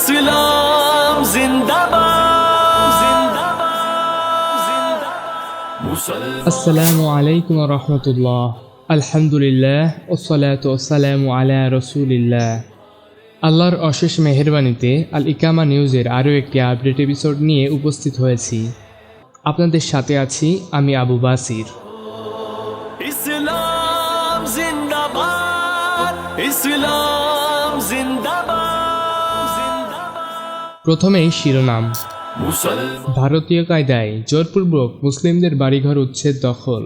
ইসলাম আসসালামু আলাইকুম রহমতুল্লাহ। আলহামদুলিল্লাহ ওসলাত ওসালামু আলা রসুলিল্লাহ। আল্লাহর অশেষ মেহরবানিতে আল ইকামা নিউজের আরও একটি আপডেট এপিসোড নিয়ে উপস্থিত হয়েছি। আপনাদের সাথে আছি আমি আবু বাসির। ইসলাম জিন্দাবাদ। ইসলাম জিন্দাবাদ। প্রথমেই শিরোনাম। ভারতীয় কায়দায় জোরপূর্বক মুসলিমদের বাড়িঘর উচ্ছেদ দখল।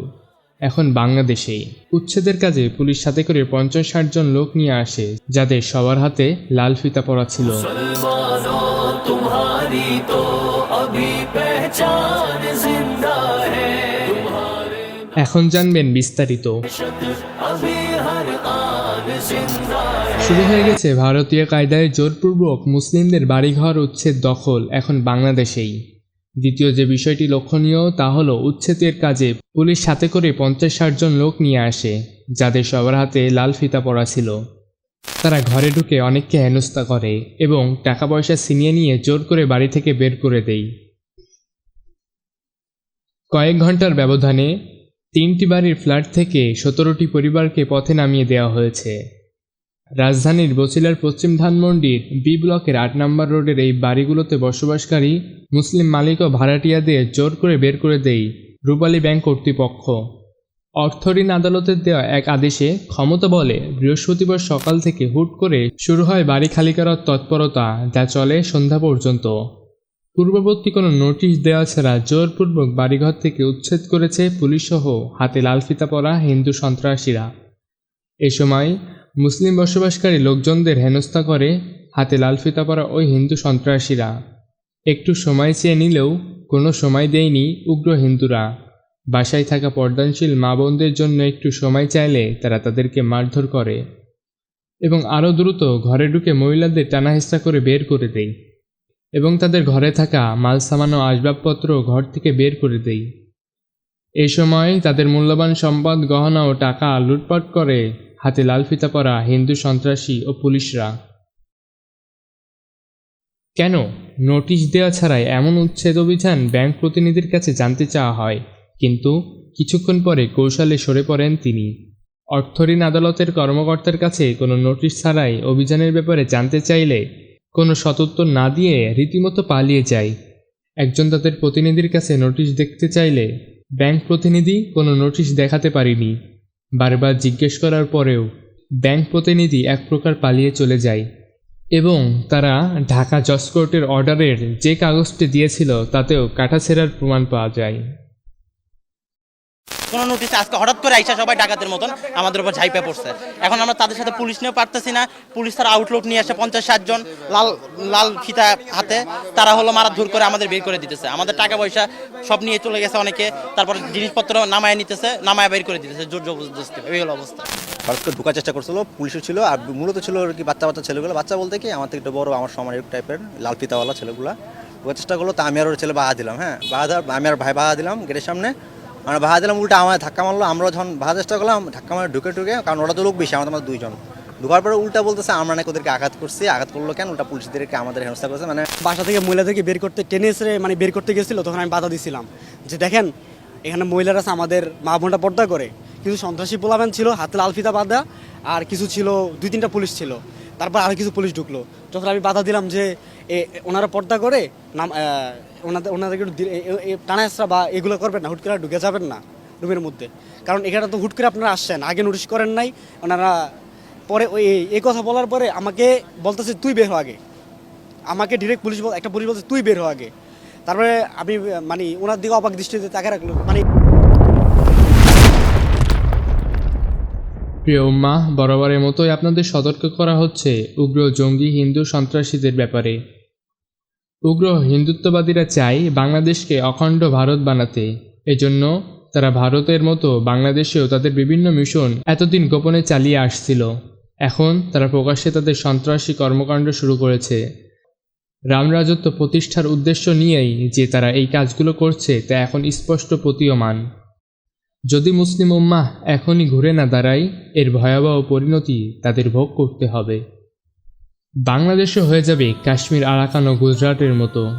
এখন বাংলাদেশেই। উচ্ছেদের কাজে পুলিশ সাথে করে পঞ্চাশ ষাট জন লোক নিয়ে আসে যাদের সবার হাতে লাল ফিতা পরা ছিল। এখন জানবেন বিস্তারিত। শুরু হয়ে গেছে ভারতীয় কায়দায় জোরপূর্বক মুসলিমদের বাড়িঘর উচ্ছেদ দখল এখন বাংলাদেশেই। দ্বিতীয় যে বিষয়টি লক্ষণীয়, তা হল উচ্ছেদের কাজে পুলিশ সাথে করে পঞ্চাশ ষাট জন লোক নিয়ে আসে, যাদের সবার হাতে লাল ফিতা পরা ছিল। তারা ঘরে ঢুকে অনেককে হেনস্থা করে এবং টাকা পয়সা ছিনিয়ে নিয়ে জোর করে বাড়ি থেকে বের করে দেয়। কয়েক ঘণ্টার ব্যবধানে তিনটি বাড়ির ফ্ল্যাট থেকে সতেরোটি পরিবারকে পথে নামিয়ে দেওয়া হয়েছে। রাজধানীর বছিলার পশ্চিম ধানমন্ডির বি ব্লকের আট নম্বর রোডের এই বাড়িগুলোতে বসবাসকারী মুসলিম মালিক ও ভাড়াটিয়াদের জোর করে বের করে দেয় রূপালী ব্যাংক কর্তৃপক্ষ। অর্থঋণ আদালতের দেওয়া এক আদেশে ক্ষমতা বলে বৃহস্পতিবার সকাল থেকে হুট করে শুরু হয় বাড়ি খালি করার তৎপরতা, যা চলে সন্ধ্যা পর্যন্ত। পূর্ববর্তী কোনো নোটিশ দেওয়া ছাড়া জোরপূর্বক বাড়িঘর থেকে উচ্ছেদ করেছে পুলিশসহ হাতে লাল ফিতা পরা হিন্দু সন্ত্রাসীরা। এ সময় মুসলিম বসবাসকারী লোকজনদের হেনস্থা করে হাতে লাল ফিতা পরা ওই হিন্দু সন্ত্রাসীরা। একটু সময় চেয়ে নিলেও কোনো সময় দেয়নি উগ্র হিন্দুরা। বাসায় থাকা পর্দানশীল মা বোনদের জন্য একটু সময় চাইলে তারা তাদেরকে মারধর করে এবং আরও দ্রুত ঘরে ঢুকে মহিলাদের টানাহেস্তা করে বের করে দেয়। এবং তাদের ঘরে থাকা মাল, সামান আসবাবপত্র ঘর থেকে বের করে দেয় এই সময় তাদের মূল্যবান সম্পদ, গহনা ও টাকা লুটপাট করে হাতে লাল ফিতা পরা হিন্দু সন্ত্রাসী ও পুলিশরা। কেন? নোটিশ দেওয়া ছাড়াই এমন উচ্ছেদ অভিযান ব্যাংক প্রতিনিধির কাছে জানতে চাওয়া হয়, কিন্তু কিছুক্ষণ পরে কৌশলে সরে পড়েন তিনি। অর্থঋণ আদালতের কর্মকর্তার কাছে কোনো নোটিশ ছাড়াই অভিযানের ব্যাপারে জানতে চাইলে কোনো সতুত্তর না দিয়ে রীতিমতো পালিয়ে যায়। একজন তাদের প্রতিনিধির কাছে নোটিশ দেখতে চাইলে ব্যাংক প্রতিনিধি কোনো নোটিশ দেখাতে পারেনি। বারবার জিজ্ঞেস করার পরেও ব্যাংক প্রতিনিধি এক প্রকার পালিয়ে চলে যায় এবং তারা ঢাকা জজ কোর্টের অর্ডারের যে কাগজটি দিয়েছিল তাতেও কাটাছেড়ার প্রমাণ পাওয়া যায়। কোনো নোটিশ আজকে হঠাৎ করে আইসা সবাই ডাকাতের মতন আমাদের উপর ঝাইপে পড়ছে। এখন আমরা তাদের সাথে পুলিশ নিয়েও পারতেছি না। পুলিশ তারা আউটলুক নিয়ে আসে পঞ্চাশ, ষাট জন লাল লাল ফিতা হাতে। তারা হলো মারাধুর করে আমাদের বের করে দিতেছে। আমাদের টাকা পয়সা সব নিয়ে চলে গেছে অনেকে। তারপর জিনিসপত্র নামায় নিতেছে, নামায় বের করে দিতেছে। জোর জবরদস্তি, এই হলো অবস্থা। করে ঢোকার চেষ্টা করছিল, পুলিশও ছিল, আর মূলত ছিল আর কি বাচ্চা বাচ্চা ছেলেগুলো। বাচ্চা বলতে কি, আমার থেকে একটু বড়, আমার সমান টাইপের লাল ফিতাওয়ালা ছেলেগুলো। চেষ্টা করল, তা আমি আর ওর ছেলে বাধা দিলাম হ্যাঁ? বাধা, আমি আর ভাই বাধা দিলাম, গেটের সামনে। আমরা বাধা দিলাম, উল্টা আমার ধাক্কা মারলো আমরা যখন বাধা চেষ্টা করলাম, ধাক্কা মারে ঢুকে ঢুকে, কারণ ওরা তো লোক বেশি আমাদের মধ্যে দুইজন। ঢোকার পরে উল্টা বলতেছে, আমরা নাকি ওদেরকে আঘাত করছি, আঘাত করল কেন? উল্টা পুলিশদেরকে আমাদের হেনস্থা করছে মানে বাসা থেকে মহিলাদেরকে বের করতে, টেনে এসে মানে বের করতে গেছিল, তখন আমি বাধা দিছিলাম। যে দেখেন, এখানে মহিলারা আমাদের মা বোনটা পর্দা করে। কিছু সন্ত্রাসী পোলাবেন ছিল, হাতে লাল ফিতা বাঁধা, আর কিছু ছিল, দুই তিনটা পুলিশ ছিল। তারপর আরও কিছু পুলিশ ঢুকলো। যখন আমি বাধা দিলাম যে ওনারা পর্দা করে, নাম ওনাদের ওনাদেরকে একটু দি- এ- এ- এ টানা হেঁচড়া বা এগুলো করবেন না, হুট করে ঢুকে যাবেন না রুমের মধ্যে। কারণ এখানে তো হুট করে আপনারা আসছেন, আগে নোটিশ করেন নাই, ওনারা পরে ওই, এই কথা বলার পরে আমাকে বলতেছে, তুই বের হ আগে। আমাকে ডিরেক্ট পুলিশ একটা পুলিশ বলছে, তুই বের হ আগে। তারপরে আমি মানে ওনার দিকে অবাক দৃষ্টিতে তাকে রাখল মানে প্রিয় উম্মা, বরাবরের মতোই আপনাদের সতর্ক করা হচ্ছে উগ্র জঙ্গি হিন্দু সন্ত্রাসীদের ব্যাপারে। উগ্র হিন্দুত্ববাদীরা চায় বাংলাদেশকে অখণ্ড ভারত বানাতে। এজন্য তারা ভারতের মতো বাংলাদেশেও তাদের বিভিন্ন মিশন এতদিন গোপনে চালিয়ে আসছিল। এখন তারা প্রকাশ্যে তাদের সন্ত্রাসী কর্মকাণ্ড শুরু করেছে। রামরাজত্ব প্রতিষ্ঠার উদ্দেশ্য নিয়েই যে তারা এই কাজগুলো করছে তা এখন স্পষ্ট প্রতীয়মান। যদি মুসলিম উম্মাহ এখনই ঘুরে না দাঁড়ায়, এর ভয়াবহ পরিণতি তাদের ভোগ করতে হবে। বাংলাদেশে হয়ে যাবে কাশ্মীর, আরাকান ও গুজরাটের মতো।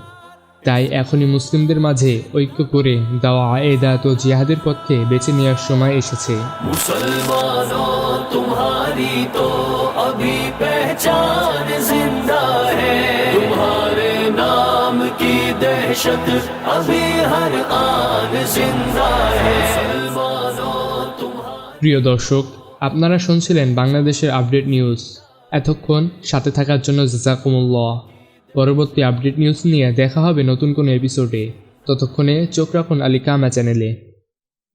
তাই এখনই মুসলিমদের মাঝে ঐক্য করে দাওয়া, এদাত ও জিহাদের পক্ষে বেছে নেওয়ার সময় এসেছে। की दहशत अभी हर आन जिंदा है मुसलमानों तुम्हारी প্রিয় দর্শক আপনারা শুনছিলেন বাংলাদেশের আপডেট নিউজ এতক্ষণ সাথে থাকার জন্য জাজাকুমুল্লাহ পরবর্তী আপডেট নিউজ নিয়ে দেখা হবে নতুন কোনো এপিসোডে ততক্ষণে চোখ রাখুন আলী কামা চ্যানেলে